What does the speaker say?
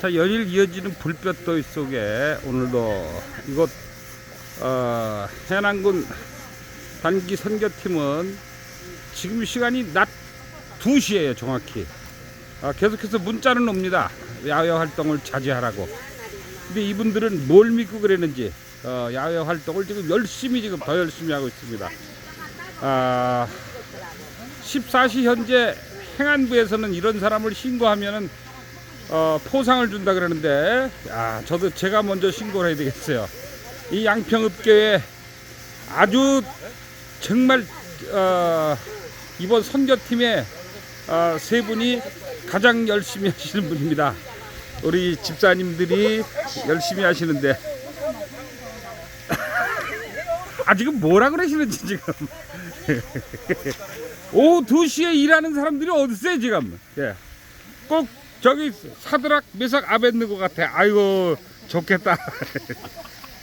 자 연일 이어지는 불볕더위 속에 오늘도 이곳 어, 해남군 단기 선교팀은 지금 시간이 낮 2시예요 정확히. 아, 계속해서 문자는 옵니다. 야외 활동을 자제하라고. 근데 이분들은 뭘 믿고 그랬는지 어, 야외 활동을 지금 열심히 지금 더 열심히 하고 있습니다. 아, 14시 현재 행안부에서는 이런 사람을 신고하면은 어, 포상을 준다 그러는데 아, 저도 제가 먼저 신고를 해야 되겠어요. 이 양평읍교회 아주 정말 어, 이번 선교팀의 어, 세 분이 가장 열심히 하시는 분입니다. 우리 집사님들이 열심히 하시는데 아 지금 뭐라 그러시는지 지금 오후 2시에 일하는 사람들이 어디 있어요 지금 예. 꼭 저기 사드락 메삭 아벤느고 같아. 아이고 좋겠다